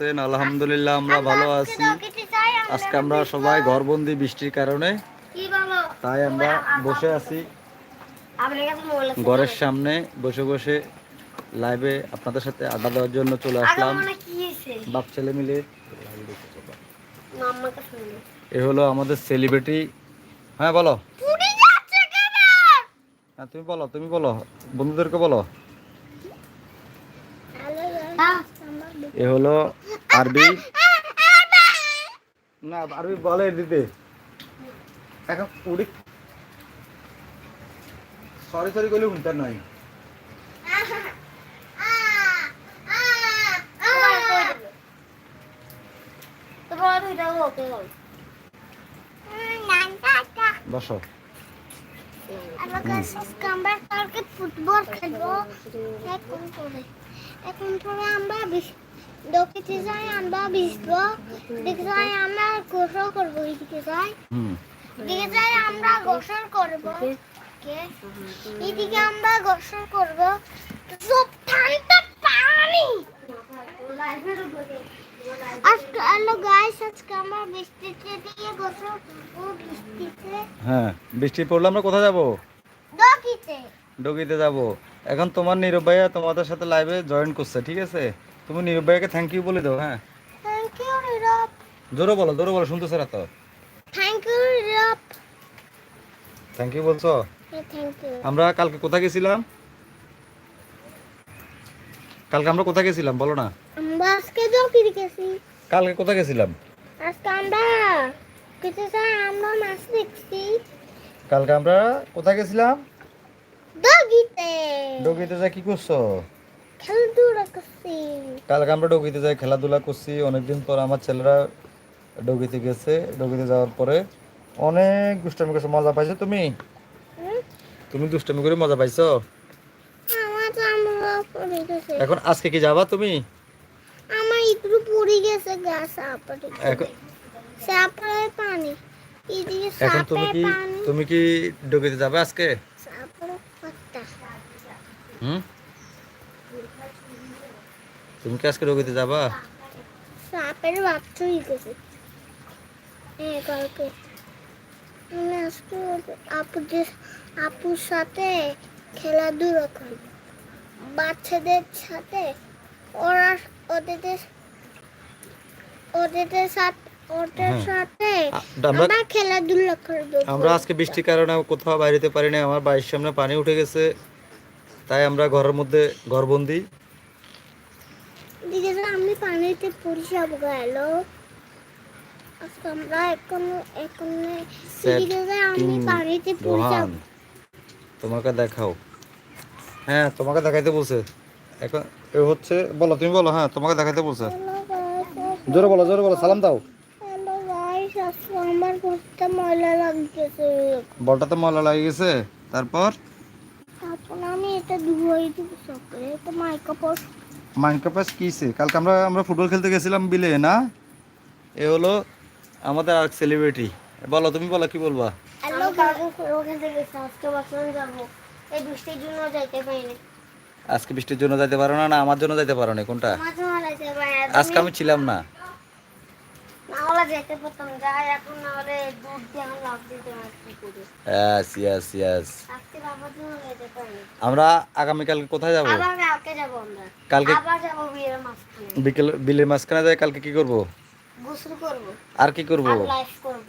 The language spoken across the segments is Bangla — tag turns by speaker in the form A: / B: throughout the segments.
A: আছেন? আলহামদুলিল্লাহ আমরা ভালো আছি। আজকে আমরা সবাই ঘরবন্দি বৃষ্টির কারণে। তাই আমরা বসে আছি। ঘরের সামনে বসে বসে লাইভে আপনাদের সাথে আড্ডা দেওয়ার জন্য চলে আসলাম। বাপ ছেলে মিলে। এ হলো আমাদের সেলিব্রিটি হ্যাঁ বলো। হ্যাঁ তুমি বলো তুমি বলো। বন্ধুদেরকে বলো। এ হলো আরবি। না আরবি বলে দিতে। এখন উড়ি সরি সরি করলে শুনতে নয়। বসো।
B: ফুটবল খেলব এখন আমরা দোকানে যাই আমরা ভিজবো এদিকে যাই আমরা গোসল করব এদিকে যাই
A: হুম
B: এদিকে যাই আমরা গোসল করব কে? এদিকে আমরা গোসল করব সব ঠান্ডা পানি আজকে হ্যালো গাইস আজকে আমরা বৃষ্টিতে দিয়ে গোসল করব বৃষ্টিতে
A: হ্যাঁ বৃষ্টি পড়লে আমরা কোথায় যাব? ডগিতে যাব। এখন তোমার নীরব ভাইয়া তোমাদের সাথে লাইভে জয়েন করছে ঠিক আছে? তুমি নীরব ভাইয়াকে থ্যাংক ইউ বলে দাও হ্যাঁ?
B: থ্যাংক ইউ রিরপ
A: জোরে বলো জোরে বলো শুনতেছে না তো।
B: থ্যাংক ইউ রিরপ
A: থ্যাংক ইউ বলছো?
B: থ্যাংক ইউ
A: আমরা কালকে কোথায় গেছিলাম? কালকে আমরা কোথায় গেছিলাম বলো না।
B: আমরা আজকে দকিতে গেছি।
A: কালকে কোথায় গেছিলাম?
B: আজকে আমরা কিছু স্যার আমরা মাছ দেখছি।
A: কালকে আমরা কোথায় গেছিলাম?
B: দগিতে।
A: ডগিতে যাই কি করছ?
B: খেলাধুলা করছি।
A: কালকে আমরা ডগিতে যাই খেলাধুলা করছি। অনেকদিন পর আমার ছেলেরা ডগিতে গেছে। ডগিতে যাওয়ার পরে অনেক দুষ্টামি করছে। মজা পাইছো তুমি? তুমি দুষ্টামি করে মজা পাইছো? এখন আজকে কি যাবা তুমি?
B: আমার একটু পড়ে গেছে গাছ। সাপড়ে
A: এখন
B: পানি।
A: এখন তুমি কি তুমি কি ডগিতে যাবে আজকে?
B: সাপড়ে পাতা
A: হুম? তুমি কি আজকে ডগিতে যাবা?
B: সাপের বাচ্চা হয়ে গেছে হ্যাঁ কালকে। আমি আজকে ওদের- আপুদের আপুর সাথে খেলাধুলা করি বাচ্চাদের সাথে ওরা ওদের ওদের সাথে ওদের
A: হ্যাঁ।
B: সাথে
A: আমরা
B: আমরা খেলাধুলা করব।
A: আমরা আজকে বৃষ্টির কারণে কোথাও বাইরেতে পারি না আমার বাড়ির সামনে পানি উঠে গেছে। তাই আমরা ঘরের মধ্যে ঘরবন্দি।
B: পানিতে পড়ে যাব গেল আমরা এখন এখন
A: Set
B: আমি পানিতে
A: রোহান
B: যাব
A: তোমাকে দেখাও। হ্যাঁ তোমাকে দেখাইতে বলছে। এখন এ হচ্ছে বলো তুমি বলো হ্যাঁ তোমাকে দেখাইতে বলছে। জোরে বলো জোরে বলো সালাম দাও।
B: আমার করতে ময়লা লাগতেছে।
A: বলটাতে ময়লা লাগে গেছে তারপর?
B: তারপর আমি এটা ধুয়ে দিব সকালে এটা মাইকাপড়
A: মাইনকা পাস কিসে কালকে আমরা আমরা ফুটবল খেলতে গেছিলাম বিলে না? এ হলো আমাদের আর সেলিব্রিটি বলো তুমি বলো কি বলবা?
B: আজকে বৃষ্টির জন্য যাইতে
A: পারো না না আমার জন্য যাইতে পারো না কোনটা? আজকে আমি ছিলাম না।
B: না যেতে পারতাম যাই এখন না দুধ দিয়ে আমার লাভ দিতে করে?
A: ইয়াস ইয়াস ইয়াস
B: আজকে বাবার জন্য যেতে পারিনি
A: আমরা আগামীকালকে কোথায় যাব?
B: আবার কালকে যাব আমরা।
A: কালকে
B: আবার যাব বিয়ের মাঝখানে।
A: বিকেল বিলের মাঝখানে যাই কালকে কি করব?
B: গোসল করব।
A: আর কি করব?
B: লাইভ করব।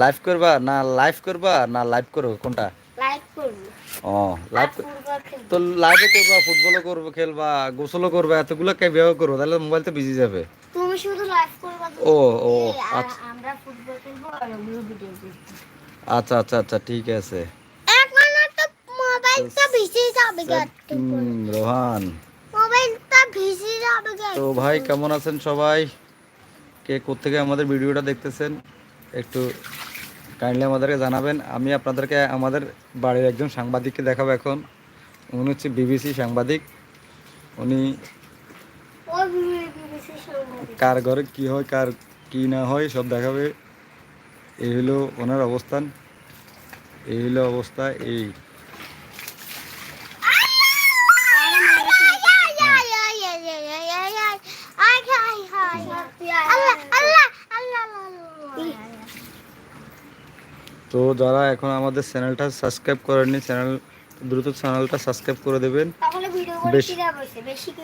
A: লাইভ করবা? না লাইভ করবা? না লাইভ করো? কোনটা?
B: লাইভ করব।
A: ও লাইভ তো লাইভে করবা ফুটবলও করব খেলবা গোসলও করবা এতগুলো কে বিয়ে করব তাহলে মোবাইল তো বিজি যাবে।
B: তুমি শুধু লাইভ করবা
A: ও ও আচ্ছা।
B: আমরা ফুটবল খেলব আর ওগুলো ভিডিও দেখব।
A: আচ্ছা আচ্ছা আচ্ছা ঠিক আছে।
B: এখন তো মোবাইলটা ভিজে যাবে
A: রোহান।
B: মোবাইলটা ভিজে যাবে
A: তো ভাই কেমন আছেন সবাই? কে কোথেকে আমাদের ভিডিওটা দেখতেছেন? একটু কাইন্ডলি আমাদেরকে জানাবেন। আমি আপনাদেরকে আমাদের বাড়ির একজন সাংবাদিককে দেখাবো এখন। উনি হচ্ছে বিবিসি সাংবাদিক। উনি কার ঘরে কি হয়, কার কি না হয়, সব দেখাবে। এই হলো ওনার অবস্থান। এই হলো অবস্থা, এই। তো যারা এখন আমাদের চ্যানেলটা সাবস্ক্রাইব করেননি চ্যানেল দ্রুত চ্যানেলটা সাবস্ক্রাইব করে দেবেন। বেশি-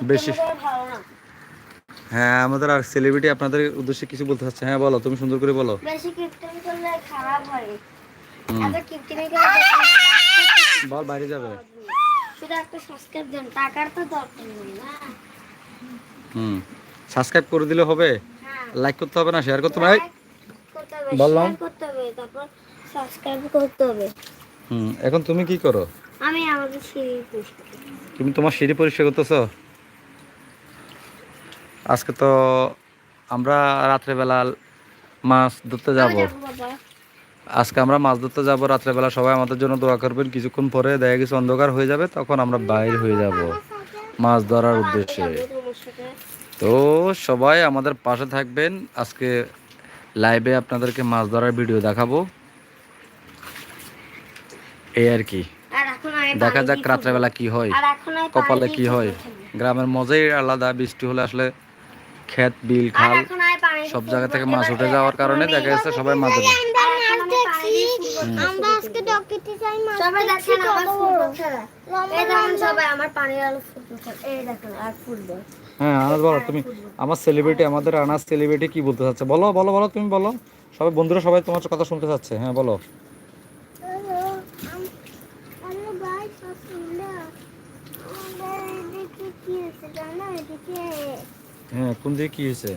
C: বেশি
A: হ্যাঁ আমাদের আর সেলিব্রিটি আপনাদের উদ্দেশ্যে কিছু বলতে চাচ্ছে। হ্যাঁ বলো তুমি সুন্দর করে বলো।
C: বেশি করলে খারাপ হয়। এত
A: বল বাইরে যাবে।
C: শুধু একটা সাবস্ক্রাইব দেন টাকার তো দরকার নেই না।
A: হুম। সাবস্ক্রাইব করে দিলে হবে।
C: হ্যাঁ।
A: লাইক করতে হবে না শেয়ার করতে হবে বললাম।
C: share করতে হবে তারপর সাবস্ক্রাইব করতে হবে।
A: হুম এখন তুমি কি করো?
C: আমি আমাদের সিঁড়ি পুষতে
A: তুমি তোমার সিঁড়ি পরিষ্কার করতেছো? আজকে তো আমরা রাত্রেবেলা মাছ ধরতে যাব। আজকে আমরা মাছ ধরতে যাব রাত্রেবেলা সবাই আমাদের জন্য দোয়া করবেন। কিছুক্ষণ পরে দেখা গেছে অন্ধকার হয়ে যাবে তখন আমরা বাইরে হয়ে যাব মাছ ধরার উদ্দেশ্যে। তো সবাই আমাদের পাশে থাকবেন। আজকে লাইভে আপনাদেরকে মাছ ধরার ভিডিও দেখাবো। এই আর কি।
C: আর এখন আমি
A: দেখা যাক রাত্রেবেলা কি হয় কপালে কি হয়। গ্রামের মজাই আলাদা বৃষ্টি হলে আসলে ক্ষেত বিল খাল সব জায়গা থেকে মাছ উঠে যাওয়ার কারণে দেখা যাচ্ছে সবাই মাছ ধরে
C: আর এখন আমি পানি দিয়ে ফুটবল খেলব।
B: আমরা আজকে ডকেতে যাই মাছ
C: সবাই দেখেন আমার ফুটবল খেলা এই দেখেন সবাই আমার পানির আলো ফুটবল খেলা এই দেখেন আর ফুটবল
A: হ্যাঁ আনাজ বলো তুমি আমার সেলিব্রিটি আমাদের আনাজ সেলিব্রিটি কি বলতে চাচ্ছে? বলো বলো বলো তুমি বলো। সবাই বন্ধুরা সবাই তোমার কথা শুনতে চাচ্ছে। হ্যাঁ বলো
B: হ্যালো, আম- হ্যালো ভাই, সসুন্দা। আমাদের এদিকে কি হয়েছে জানো? এদিকে
A: হ্যাঁ কোন দিকে কি হয়েছে?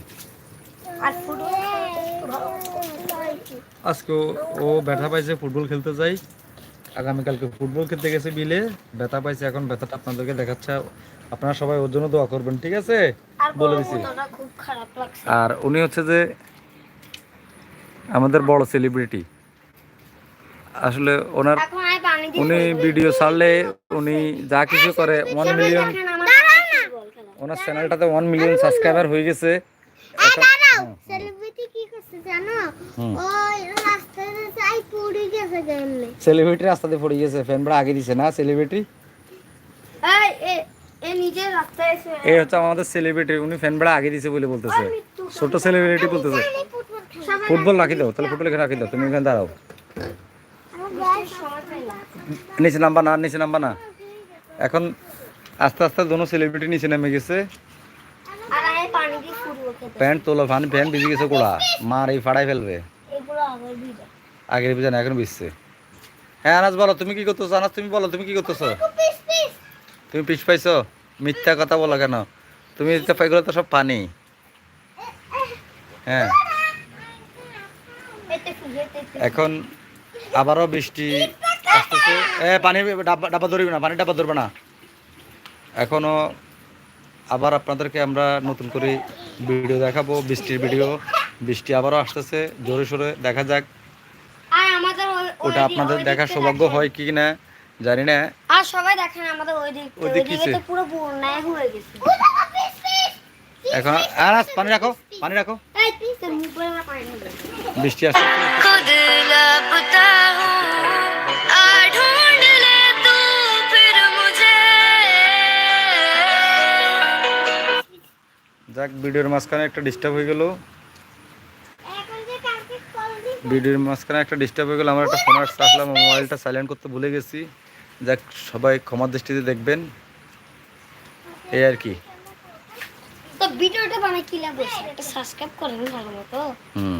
A: আজকে ও- ব্যথা পাইছে ফুটবল খেলতে যাই। আগামীকালকে ফুটবল খেলতে গেছে বিলে ব্যথা পাইছে এখন ব্যথাটা আপনাদেরকে দেখাচ্ছে। আপনারা সবাই ওর জন্য দোয়া করবেন ঠিক আছে? বলে দিছি। আর উনি হচ্ছে যে আমাদের বড় সেলিব্রিটি আসলে ওনার উনি ভিডিও ছাড়লে উনি যা কিছু করে ওয়ান মিলিয়ন
C: দেখেন আমার পানির ফুটবল খেলা
A: ওনার চ্যানেলটাতে ওয়ান মিলিয়ন সাবস্ক্রাইবার হয়ে গেছে।
B: সেলিব্রিটি কি করছে জানো। ওই যাই পড়ে গেছে এমনি
A: সেলিব্রিটি রাস্তাতে পড়ে গেছে ফ্যান বড় আগে দিছে না সেলিব্রিটি
C: এই এ এ নিজে রাস্তায় এসে
A: এই হচ্ছে আমাদের সেলিব্রিটি উনি ফ্যান বড় আগে দিছে বলে বলতেছে। ছোট সেলিব্রিটি বলতেছে।
B: ফুটবল
A: রাখি দাও তাহলে ফুটবল এখানে রাখি দাও তুমি এখানে দাঁড়াও। নিচে নাম্বার না নিচে নাম্বার না। এখন আস্তে আস্তে দোনো সেলিব্রিটি নিচে নেমে গেছে। প্যান্ট তোলো ফান প্যান্ট ভিজে গেছে গোড়া। মার এই ফাড়াই ফেলবে।
C: এগুলো
A: আগের ভিজে না এখন ভিজছে। হ্যাঁ আনাজ বলো তুমি কি করতেছো? আনাজ তুমি বলো তুমি কি করতেছো? তুমি পিছ পাইছো? মিথ্যা কথা বলো কেন? তুমি পাইগুলো তো সব পানি। হ্যাঁ। এখন আবারও বৃষ্টি আসতেছে। এ পানি ডাব্বা ডাব্বা ধরবি না পানি ডাব্বা ধরবে না। এখনও আবার আপনাদেরকে আমরা নতুন করে ভিডিও দেখাবো বৃষ্টির ভিডিও। বৃষ্টি আবারও আসতেছে জোরে সোরে দেখা যাক। ওটা আপনাদের দেখার সৌভাগ্য হয় কি না জানি না।
C: আর সবাই দেখেন আমাদের ওই দিক
A: ওই দিক?
C: তো পুরো বন্যায় হয়ে গেছে।
A: এখন আর আস, পানি রাখো পানি রাখো।
C: এই তোর মুখে পানি ঢেলে।
A: বৃষ্টি আসছে। যাক ভিডিওর মাঝখানে একটা ডিস্টার্ব হয়ে গেল। ভিডিওর মাঝখানে একটা ডিস্টার্ব হয়ে গেল আমার একটা ফোন আসতে আসলাম মোবাইলটা সাইলেন্ট করতে ভুলে গেছি। যাক সবাই ক্ষমার দৃষ্টিতে দেখবেন। এই আর কি।
C: ভিডিওটা বানাই কি লাভ হয়েছে? সাবস্ক্রাইব করেন ভালো মতো।
A: হুম।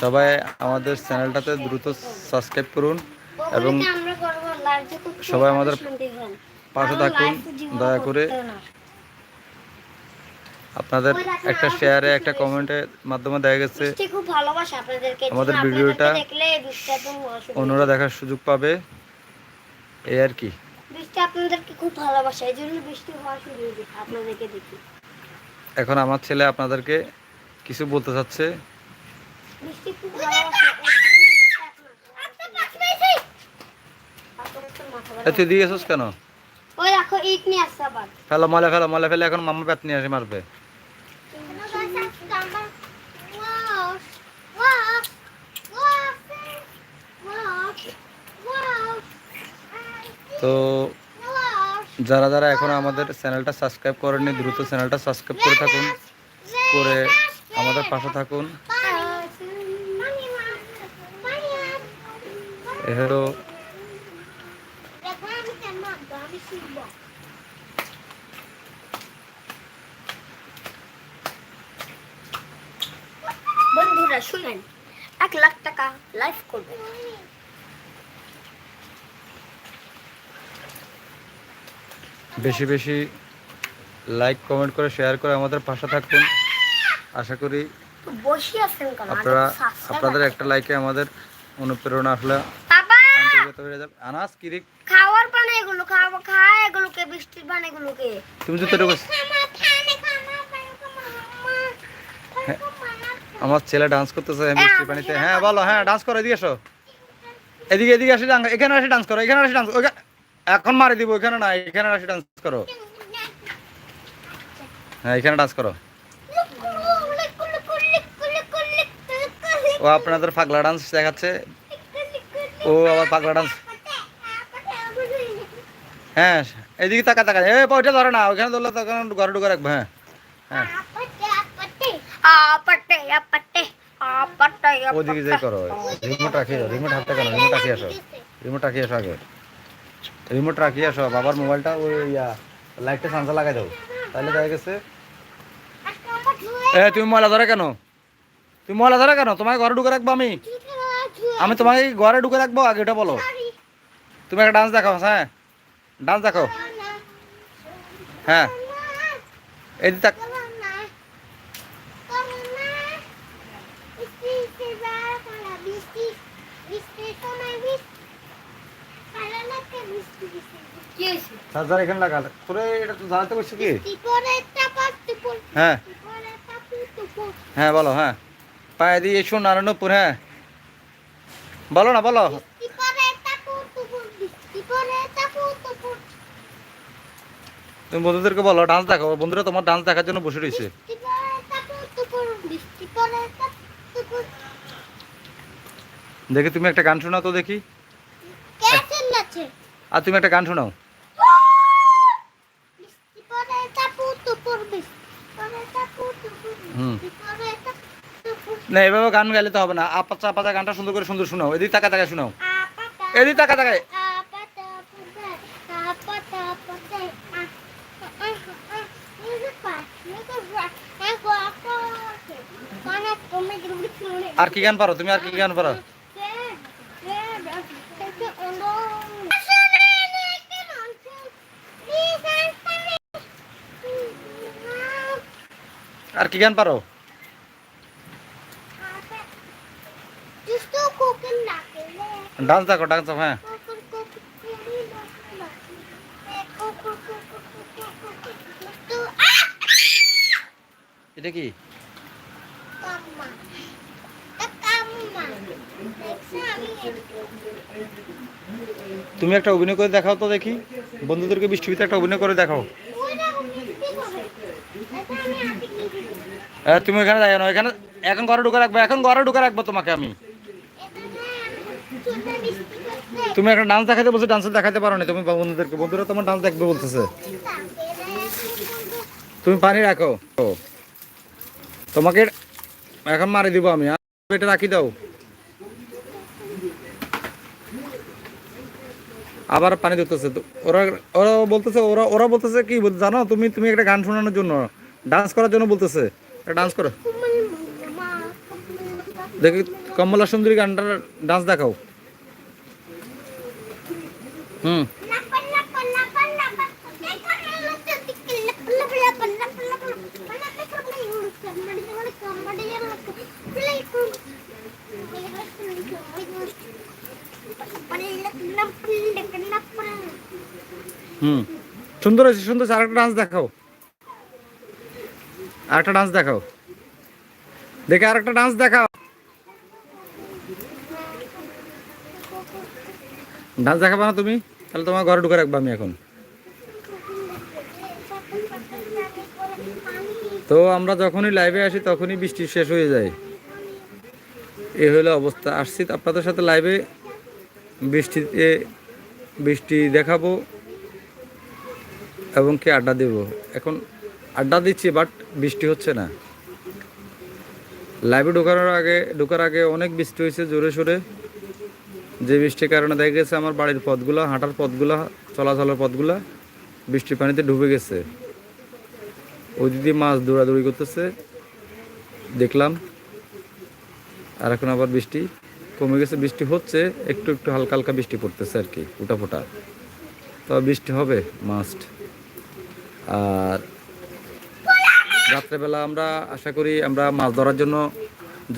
A: সবাই আমাদের চ্যানেলটাতে দ্রুত সাবস্ক্রাইব করুন এবং সবাই আমাদের পাশে থাকুন দয়া করে। আপনাদের একটা শেয়ারে একটা কমেন্টের মাধ্যমে দেখা গেছে।
C: খুব ভালোবাসে আপনাদেরকে।
A: আমাদের ভিডিওটা অন্যরা দেখার সুযোগ পাবে। এই আর কি।
C: বৃষ্টি আপনাদেরকে খুব ভালোবাসে এই জন্য বৃষ্টি হওয়া শুরু আপনাদেরকে দেখি।
A: এখন আমার ছেলে আপনাদেরকে কিছু বলতে চাচ্ছে।
C: বৃষ্টি খুব।
A: তুই দিয়ে গেছিস কেন?
C: ওই দেখো ইট নিয়ে আসছে আবার।
A: ফেলো মলে ফেলো মলে ফেলে এখন মাম্মা ব্যাট নিয়ে আসে মারবে। তো যারা যারা এখন আমাদের চ্যানেলটা সাবস্ক্রাইব করেননি, দ্রুত চ্যানেলটা সাবস্ক্রাইব করে থাকুন। করে আমাদের পাশে থাকুন। হলো
C: বন্ধুরা, শুনেন, এক লাখ টাকা
A: বেশি বেশি লাইক কমেন্ট করে শেয়ার করে আমাদের পাশে থাকুন আশা করি আপনারা আপনাদের একটা লাইকে আমাদের অনুপ্রেরণা আসলে আনাস কিরিক।
C: খাওয়ার পানে এগুলো খাওয়া খায় এগুলোকে বৃষ্টির পানে এগুলোকে।
A: তুমি
B: খামা
A: হ্যাঁ, আমার ছেলে ডান্স করতেছে মিষ্টি পানিতে। হ্যাঁ বলো হ্যাঁ ডান্স করো এদিকে এসো। এদিকে এদিকে আসি এখানে আসি ডান্স করো এখানে আসি ডান্স এখন মারি দিব, এখানে না, এখানে আসি ডান্স করো। হ্যাঁ এখানে ডান্স করো। ও আপনাদের পাগলা ডান্স দেখাচ্ছে। ও আবার পাগলা ডান্স হ্যাঁ এদিকে তাকা তাকা এ ওইটা ধরে না, ওইখানে ধরলে তখন ঘরে ঢুকে রাখব হ্যাঁ। হ্যাঁ। ওদিকে যাই করো রিমোট রাখিয়ে রিমোট হাতে কেন, রিমোট রাখিয়ে আসো, রিমোট রাখিয়ে আসো আগে। রিমোট রাখিয়ে আসো বাবার মোবাইলটা ওই ইয়া লাইটটা সানসা লাগাই দাও। তাহলে দেখা গেছে এ তুমি ময়লা ধরে কেন? তুমি ময়লা ধরে কেন? তোমাকে ঘরে ঢুকে রাখব আমি। আমি তোমাকে ঘরে ঢুকে রাখব আগে এটা বলো। তুমি একটা ডান্স দেখাও হ্যাঁ? ডান্স দেখাও। হ্যাঁ। এদিকে তাক চার্জার এখানে লাগা তোরে এটা তো জানাতে বলছি কি? হ্যাঁ। হ্যাঁ বলো হ্যাঁ। পায়ে দিয়ে এসো নারায়ণপুর হ্যাঁ। বলো না বলো। তুমি বন্ধুদেরকে বলো ডান্স দেখাও। বন্ধুরা তোমার ডান্স দেখার জন্য বসে রয়েছে। দেখি তুমি একটা গান শোনাও তো দেখি। আর তুমি একটা গান শোনাও। না, এভাবে গান গাইলে তো হবে না। আপাচা আপাচা গানটা সুন্দর করে সুন্দর শোনাও। এদিক তাকা তাকায় শোনাও। এদিক তাকা তাকায়। আর কি গান পারো? তুমি আর কি গান পারো? আর কি গান পারো? ডান্স দেখো ডান্স হ্যাঁ। এটা কি? তুমি একটা অভিনয় করে দেখাও তো দেখি। বন্ধুদেরকে বৃষ্টিতে একটা অভিনয় করে দেখাও হ্যাঁ তুমি এখানে যাই না এখানে এখন ঘরে ঢুকে রাখব, এখন ঘরে ঢুকে রাখব তোমাকে আমি। তুমি একটা ডান্স দেখাতে বলছো ডান্স দেখাতে পারো না তুমি বন্ধুদেরকে। বন্ধুরা তোমার ডান্স দেখবে বলতেছে। তুমি পানি রাখো। তোমাকে এখন মারি দিব আমি এটা রাখি দাও। আবার পানি দিতেছে তো ওরা ওরা বলতেছে, ওরা ওরা বলতেছে কি, জানো তুমি তুমি একটা গান শোনানোর জন্য ডান্স করার জন্য বলতেছে। ডান্স করো। দেখি কমলা সুন্দরী গানটার ডান্স দেখাও। হুম। হুম। সুন্দর হয়েছে সুন্দর হয়েছে। আরেকটা ডান্স দেখাও। আরেকটা ডান্স দেখাও। দেখে আরেকটা ডান্স দেখাও। ডান্স দেখাবো না তুমি? তাহলে তোমার ঘরে ঢুকে রাখব আমি এখন। তো আমরা যখনই লাইভে আসি, তখনই বৃষ্টি শেষ হয়ে যায়। এ হলো অবস্থা। আসছি আপনাদের সাথে লাইভে বৃষ্টিতে বৃষ্টি দেখাবো এবং কি আড্ডা দেব। এখন আড্ডা দিচ্ছি বাট বৃষ্টি হচ্ছে না। লাইভে ঢোকানোর আগে, ঢোকার আগে অনেক বৃষ্টি হয়েছে জোরে সোরে। যে বৃষ্টির কারণে দেখা গেছে আমার বাড়ির পথগুলো, হাঁটার পথগুলো, চলাচলের পথগুলো বৃষ্টির পানিতে ডুবে গেছে। ওই দিদি মাছ দৌড়াদৌড়ি করতেছে, দেখলাম। আর এখন আবার বৃষ্টি কমে গেছে, বৃষ্টি হচ্ছে, একটু একটু হালকা হালকা বৃষ্টি পড়তেছে আর কি, ফুটা তবে বৃষ্টি হবে মাস্ট আর রাত্রেবেলা আমরা আশা করি আমরা মাছ ধরার জন্য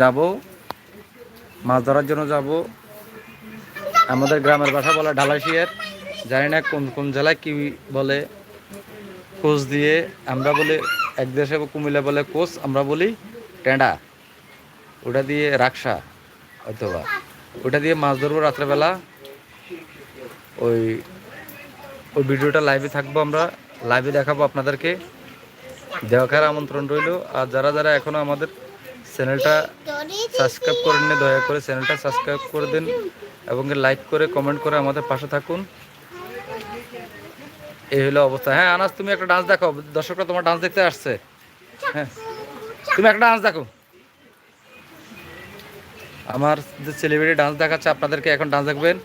A: যাব। মাছ ধরার জন্য যাব। আমাদের গ্রামের ভাষা বলে ঢালাইশিয়ার জানি না কোন কোন জেলায় কি বলে কোচ দিয়ে। আমরা বলি, এক দেশে কুমিল্লা বলে কোচ, আমরা বলি টেঁডা। ওটা দিয়ে রাকসা হয়তোবা ওটা দিয়ে মাছ ধরবো রাত্রেবেলা। ওই ওই ভিডিওটা লাইভে থাকব আমরা। লাইভে দেখাবো আপনাদেরকে। দেখার আমন্ত্রণ রইল। আর যারা যারা এখনও আমাদের চ্যানেলটা সাবস্ক্রাইব করে নিন দয়া করে চ্যানেলটা সাবস্ক্রাইব করে দিন এবং লাইক করে কমেন্ট করে আমাদের পাশে থাকুন। এই হলো অবস্থা। হ্যাঁ আনাস, তুমি একটা ডান্স দেখো দর্শকরা তোমার ডান্স দেখতে আসছে। হ্যাঁ তুমি একটা ডান্স দেখো। আমার যে সেলিব্রিটি ডান্স দেখাচ্ছে, আপনাদেরকে এখন ডান্স দেখবেন।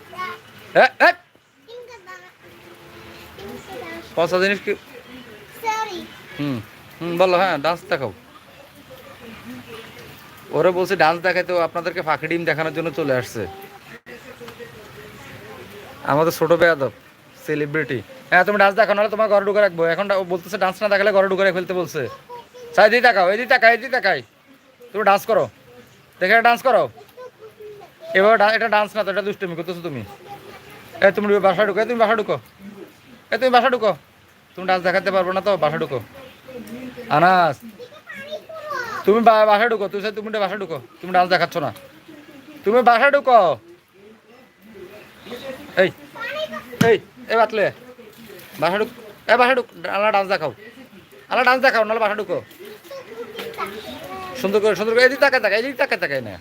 A: হ্যাঁ হ্যাঁ। পয়সা জিনিস কি হুম হুম, বলো হ্যাঁ ডান্স দেখাও। ওরা বলছে ডান্স দেখায় তো আপনাদেরকে ফাঁকি ডিম দেখানোর জন্য চলে আসছে। আমাদের ছোট বেয়াদব সেলিব্রিটি হ্যাঁ তুমি ডান্স দেখাও, নাহলে তোমার ঘরে ঢুকে রাখব। এখন বলতেছে ডান্স না দেখালে ঘরে ঢুকে ফেলতে বলছে। চাই দিয়ে তাকাও, এদিকে তাকাই এদিকে তাকাই। তুমি ডান্স করো। দেখে ডান্স করো। এবার এটা ডান্স না তো, এটা দুষ্টুমি করতেছো তুমি। এ, তুমি বাসা ঢুকো তুমি বাসা ঢুকো। এ, তুমি বাসা ঢুকো। তুমি ডান্স দেখাতে পারব না তো বাসা ঢুকো। আনাস, তুমি বাসা ঢুকো তুই তুমি বাসা ঢুকো, তুমি ডান্স দেখাচ্ছ না। তুমি বাসা ঢুকো। এই এই, এ বাতলে বাসা ঢুক, এ বাসা ঢুক আলা ডান্স দেখাও। আলা ডান্স দেখাও, নাহলে বাসা ঢুকো। সুন্দর করে সুন্দর করে, এদিক তাকায় তাকায়, এদিক তাকায় তাকায় না।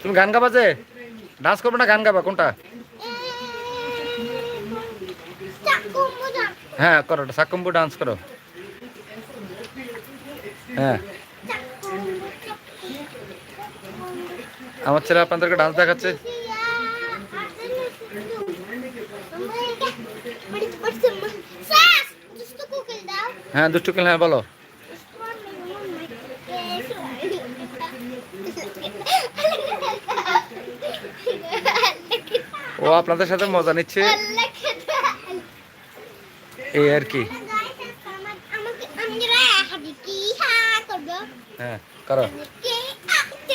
A: তুমি গান গাবা যে? ডান্স করবে না, গান গাবা, কোনটা? হ্যাঁ করো সাকম্বু ডান্স করো। হ্যাঁ। আমার ছেলে আপনাদেরকে ডান্স দেখাচ্ছে। হ্যাঁ দুষ্টু খেলে হ্যাঁ বলো। ও আপনাদের সাথে মজা নিচ্ছে। এই আর কি। হ্যাঁ করো।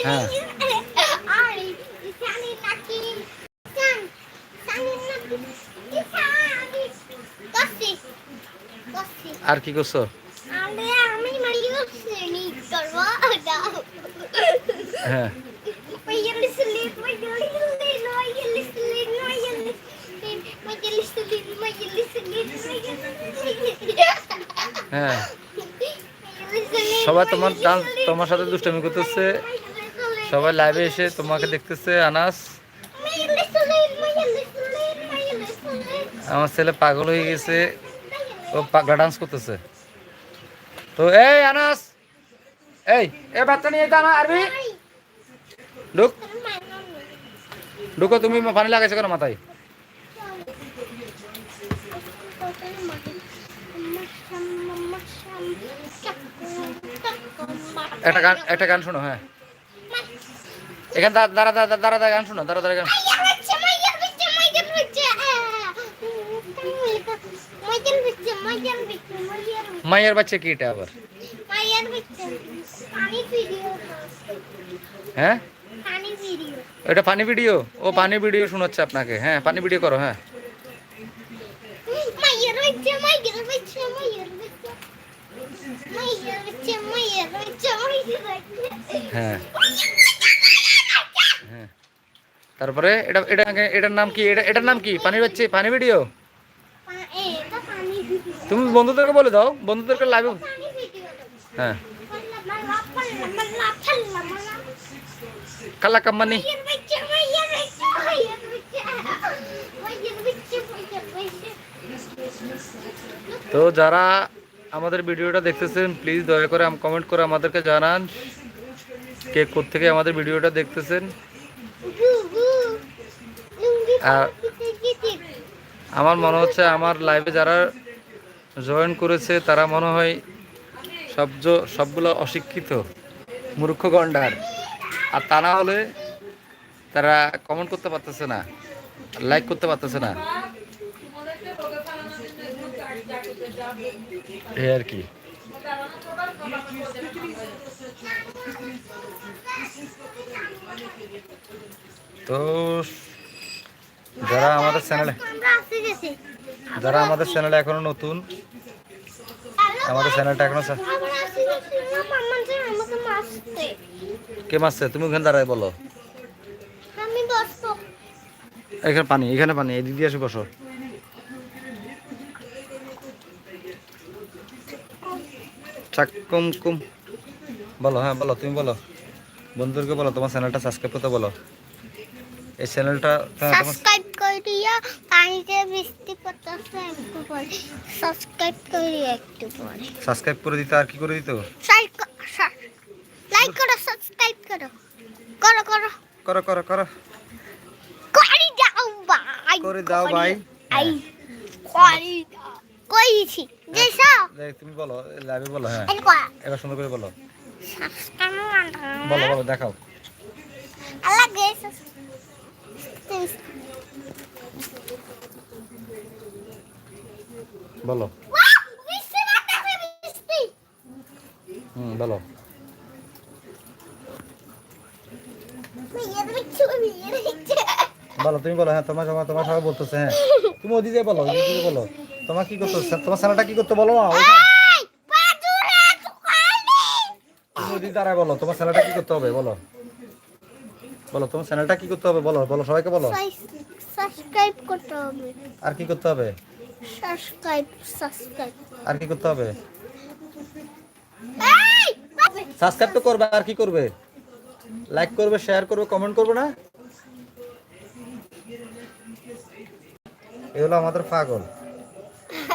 A: হ্যাঁ। আর কি করছ? হ্যাঁ। হ্যাঁ। সবাই তোমার ডান্স তোমার সাথে দুষ্টামি করতেছে। সবাই লাইভে এসে তোমাকে দেখতেছে আনাস। আমার ছেলে পাগল হয়ে গেছে। ও পাগলা ডান্স করতেছে। তো এই আনাস! এই এ বাচ্চা নিয়ে জানা আরবি। ঢুক। ঢুকো তুমি পানি লাগাইছো কেন মাথায়? একটা গান একটা গান শোনো হ্যাঁ। এখানে দাঁড়া দাঁড়া দাঁড়া দাঁড়া গান শোনো দাঁড়া দাঁড়া গান মাইয়ের বাচ্চা কি এটা আবার? হ্যাঁ? এটা পানি ভিডিও? ও পানি ভিডিও শোনাচ্ছে আপনাকে। হ্যাঁ পানি ভিডিও করো হ্যাঁ। হ্যাঁ হ্যাঁ তারপরে এটা এটা এটার নাম কি এটা এটার নাম কি পানির বাচ্চা পানি ভিডিও তুমি বন্ধুদেরকে বলে দাও বন্ধুদেরকে লাইভ হ্যাঁ কালা কাম্মানি তো যারা আমাদের ভিডিওটা দেখতেছেন প্লিজ দয়া করে কমেন্ট করে আমাদেরকে জানান কে থেকে আমাদের ভিডিওটা দেখতেছেন। আর- আমার মনে হচ্ছে আমার লাইভে যারা জয়েন করেছে, তারা মনে হয় সব সবগুলো অশিক্ষিত, মূর্খ গন্ডার। আর তা না হলে তারা কমেন্ট করতে পারতেছে না লাইক করতে পারতেছে না। এই আর কি। তো যারা আমাদের চ্যানেলে যারা আমাদের চ্যানেলে এখনও নতুন আমাদের চ্যানেলটা
B: এখনও
A: কে মারছে? তুমি ওখানে দাঁড়ায় বলো। এখানে পানি এখানে পানি এই দিদি আসে বসো। চাকুম কুম বলো হ্যাঁ বলো তুমি বলো। বন্ধুদেরকে বলো তোমার চ্যানেলটা সাবস্ক্রাইব করতে বলো। এই চ্যানেলটা হ্যাঁ,
B: সাবস্ক্রাইব করে দিয়া পানিতে বৃষ্টি পড়তেছে একটু পরে। সাবস্ক্রাইব করে একটু পরে।
A: সাবস্ক্রাইব করে দিতে আর কি করে দিত?
B: লাইক করো সাবস্ক্রাইব করো। করো করো।
A: করো করো করো।
B: করে দাও ভাই
A: করে দাও ভাই। তুমি বলো লাইভে বলো হ্যাঁ।
B: এই
A: এবার সুন্দর করে বলো। বলো বলো দেখাও। বলো। হুম বলো। বলো তুমি বলো হ্যাঁ তোমার তোমার তোমার সবাই বলতেছে হ্যাঁ। তুমি ওদিকে বলো ওদিকে বলো। তোমার কি করতে তোমার চ্যানেলটা কি করতে বলো না? তুমি ওদিকে বলো তোমার চ্যানেলটা কি করতে হবে? বলো। বলো তোমার চ্যানেলটা কি করতে হবে? বলো বলো সবাইকে বলো।
B: সাবস্ক্রাইব করতে হবে।
A: আর কি করতে হবে?
B: Subscribe subscribe.
A: আর কি করতে হবে? সাবস্ক্রাইব তো করবে আর কি করবে? লাইক করবে শেয়ার করবে কমেন্ট করবে না? এ হলো আমাদের পাগল।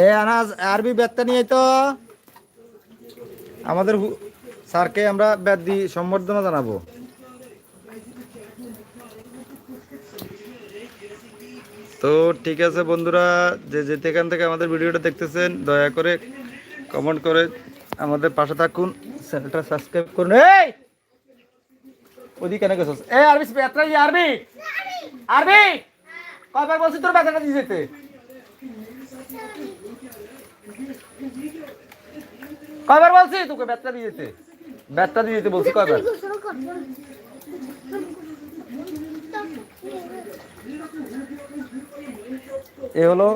A: এ আনাজ আরবি বেতটা নিয়ে তো আমাদের স্যারকে আমরা বেদ দি সম্বর্ধনা জানাব। তো ঠিক আছে বন্ধুরা, যে যেতে এখান থেকে আমাদের ভিডিওটা দেখতেছেন, দয়া করে কমেন্ট করে আমাদের পাশে থাকুন, চ্যানেলটা সাবস্ক্রাইব করুন। এই! ওদিকে কেন গেছিস। এ, আরবি আরবি! আরবি! কয়বার বলছি তোর বেতনটা দিয়ে যেতে কয়বার বলছি? তোকে ব্যাটটা দিয়ে যেতে ব্যাটটা দিয়ে যেতে বলছি কয়বার এ হলো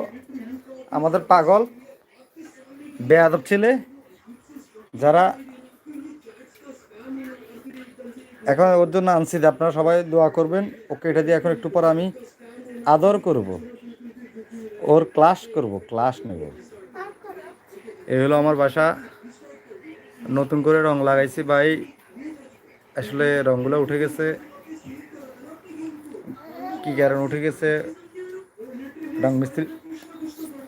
A: আমাদের পাগল বেয়াদব ছেলে যারা এখন ওর জন্য আনছি। যে আপনারা সবাই দোয়া করবেন। ওকে এটা দিয়ে এখন একটু পর আমি আদর করব। ওর ক্লাস করব ক্লাস নেব। এই হলো আমার বাসা। নতুন করে রং লাগাইছি ভাই। আসলে রংগুলো উঠে গেছে। কি কারণ উঠে গেছে? রং মিস্ত্রি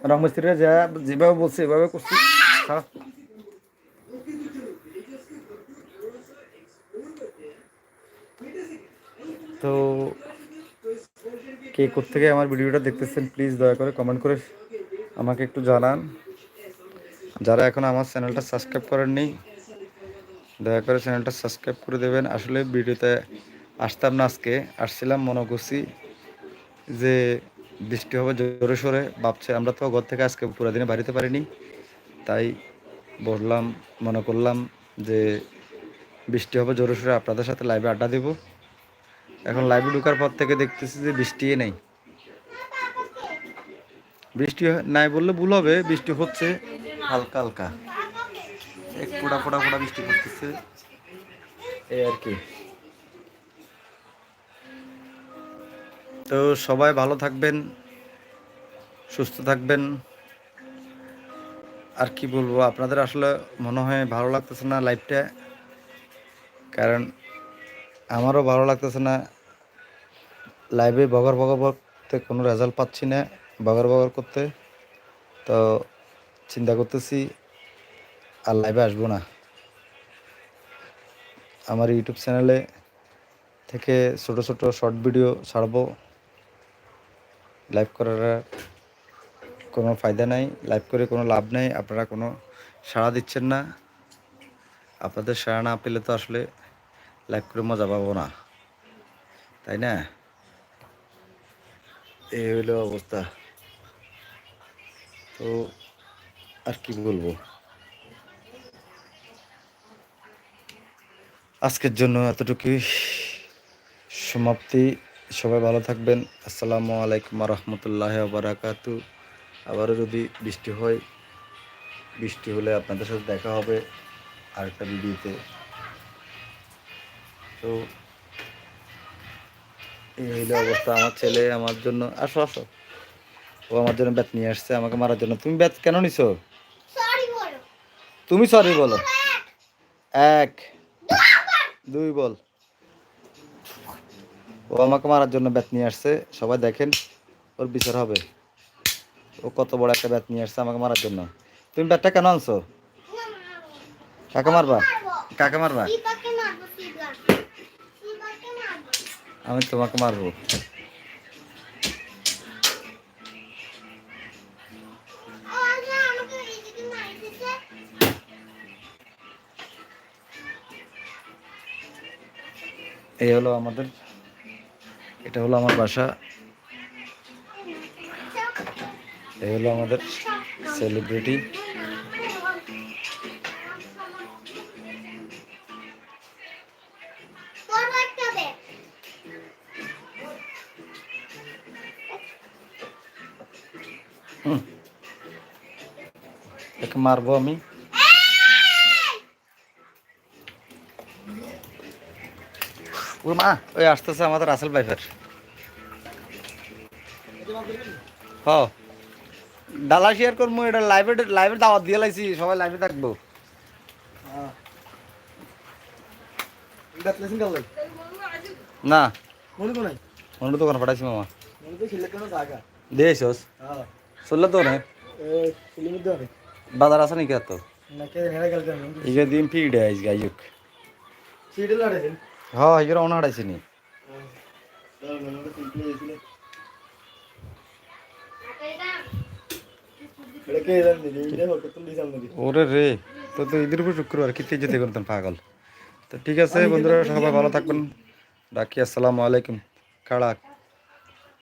A: রং মিস্ত্রিরা যা যেভাবে বলছে এভাবে করছি। খারাপ। তো কে থেকে আমার ভিডিওটা দেখতেছেন প্লিজ দয়া করে কমেন্ট করে আমাকে একটু জানান। যারা এখন আমার চ্যানেলটা সাবস্ক্রাইব করেননি, দয়া করে চ্যানেলটা সাবস্ক্রাইব করে দেবেন। আসলে ভিডিওতে আসতাম না আজকে, আসছিলাম মনে করছি যে বৃষ্টি হবে জোরে সোরে, ভাবছে আমরা তো ঘর থেকে আজকে পুরো দিনে বাড়িতে পারিনি, তাই বললাম, মনে করলাম যে বৃষ্টি হবে জোরে সোরে, আপনাদের সাথে লাইভে আড্ডা দেবো। এখন লাইভে ঢুকার পর থেকে দেখতেছি যে বৃষ্টিই নেই। বৃষ্টি নাই বললে ভুল হবে, বৃষ্টি হচ্ছে। হালকা হালকা। এক ফোড়া ফোড়া ফোড়া বৃষ্টি পড়তেছে। এই আর কি। তো সবাই ভালো থাকবেন, সুস্থ থাকবেন। আর কি বলব, আপনাদের আসলে মনে হয় ভালো লাগতেছে না লাইফটা? কারণ আমারও ভালো লাগতেছে না। লাইভে বগর বগর করতে কোনো রেজাল্ট পাচ্ছি না, বগর বগর করতে। তো চিন্তা করতেছি, আর লাইভে আসব না। আমার ইউটিউব চ্যানেলে থেকে ছোট ছোট শর্ট ভিডিও ছাড়বো। লাইভ করার কোনো ফায়দা নাই। লাইভ করে কোনো লাভ নেই। আপনারা কোনো সাড়া দিচ্ছেন না। আপনাদের সাড়া না পেলে তো আসলে লাইভ করে মজা পাবো না। তাই না? এই হলো অবস্থা। তো আর কি বলব? আজকের জন্য এতটুকুই। সমাপ্তি। সবাই ভালো থাকবেন। আসসালামু আলাইকুম রহমতুল্লাহ বারাকাতু আবারও যদি বৃষ্টি হয়, বৃষ্টি হলে আপনাদের সাথে দেখা হবে আরেকটা ভিডিওতে। তো এই হইল অবস্থা আমার ছেলে, আমার জন্য। আসো আসো। ও আমার জন্য ব্যাট নিয়ে আসছে, আমাকে মারার জন্য। তুমি ব্যাট কেন নিছো? তুমি সরি বলো। এক দুই বল। ও আমাকে মারার জন্য ব্যাট নিয়ে আসছে। সবাই দেখেন ওর বিচার হবে। ও কত বড় একটা ব্যাট নিয়ে আসছে আমাকে মারার জন্য। তুমি ব্যাটটা কেন আনছো? কাকে মারবা? কাকে মারবো। আমি তোমাকে মারবো। এই হলো আমাদের এটা হলো আমার বাসা। এই হলো আমাদের সেলিব্রিটি মারবো আমি। ওর মা ওই আসতেছে আমাদের রাসেল ভাইফের। হ ডালা শেয়ার করব এটা লাইভে লাইভে দাওয়াত দিয়ে লাইছি সবাই লাইভে থাকব। না। মনে তো কোনো পাঠাইছি মামা। দিয়েছ চললে তো না বাজার আছে নাকি এত ইগে দিন ফিড আইস গাইক ফিড লাড়াইছেন হয় এরা অনা হারাইছিনি ওরে রে, তো তো ঈদের উপর শুক্রবার কিতে যেতে করতেন পাগল। তো ঠিক আছে বন্ধুরা, সবাই ভালো থাকবেন। ডাকি আসসালামু আলাইকুম। কাড়াক